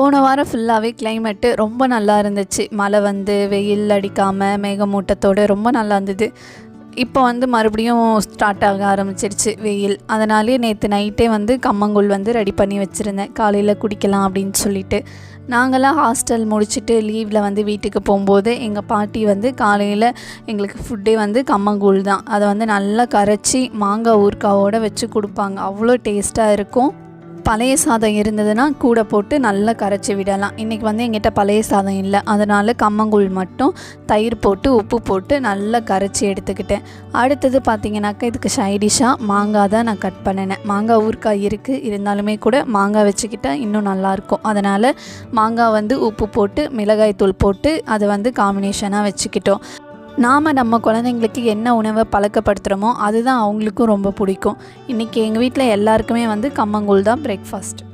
போன வாரம் ஃபுல்லாகவே கிளைமேட்டு ரொம்ப நல்லா இருந்துச்சு. மழை வந்து வெயில் அடிக்காமல் மேகமூட்டத்தோடு ரொம்ப நல்லா இருந்தது. இப்போ வந்து மறுபடியும் ஸ்டார்ட் ஆக ஆரம்பிச்சிருச்சு வெயில். அதனாலே நேற்று நைட்டே வந்து கம்மங்கூழ் வந்து ரெடி பண்ணி வச்சுருந்தேன். காலையில் குடிக்கலாம் அப்படின்னு சொல்லிட்டு. நாங்களாம் ஹாஸ்டல் முடிச்சுட்டு லீவில் வந்து வீட்டுக்கு போகும்போது எங்கள் பாட்டி வந்து காலையில் எங்களுக்கு ஃபுட்டே வந்து கம்மங்கூழ் தான். அதை வந்து நல்லா கரைச்சி மாங்காய் ஊறுக்காவோடு வச்சு கொடுப்பாங்க. அவ்வளோ டேஸ்ட்டாக இருக்கும். பழைய சாதம் இருந்ததுன்னா கூட போட்டு நல்லா கரைச்சி விடலாம். இன்றைக்கி வந்து எங்கிட்ட பழைய சாதம் இல்லை. அதனால் கம்மங்கூழ் மட்டும் தயிர் போட்டு உப்பு போட்டு நல்லா கரைச்சி எடுத்துக்கிட்டேன். அடுத்தது பார்த்தீங்கன்னாக்கா இதுக்கு சைடிஷாக மாங்காய் தான் நான் கட் பண்ணினேன். மாங்காய் ஊறுக்காய் இருக்குது இருந்தாலுமே கூட மாங்காய் வச்சுக்கிட்டால் இன்னும் நல்லாயிருக்கும் அதனால் மாங்காய் வந்து உப்பு போட்டு மிளகாய் தூள் போட்டு அதை வந்து காம்பினேஷனாக வச்சுக்கிட்டோம். நாம் நம்ம குழந்தைங்களுக்கு என்ன உணவை பழக்கப்படுத்துகிறோமோ அதுதான் அவங்களுக்கும் ரொம்ப பிடிக்கும். இன்றைக்கி எங்கள் வீட்டில் எல்லாருக்குமே வந்து கம்மங்கூழ் தான் பிரேக்ஃபாஸ்ட்